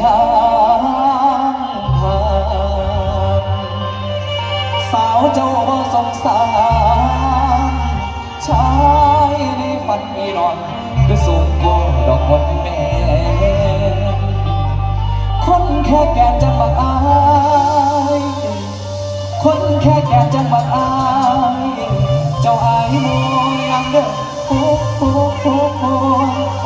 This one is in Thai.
ช้างผ่านสาวเจ้าบ่สงสารชายในฝันอีนอน คือสูงกว่าดอกวันแม่คนแค่แก่จังบักอายคนแค่แก่จังบักอายเจ้าอายมวยยังเด้อโอ้โอ้โอ้โอ้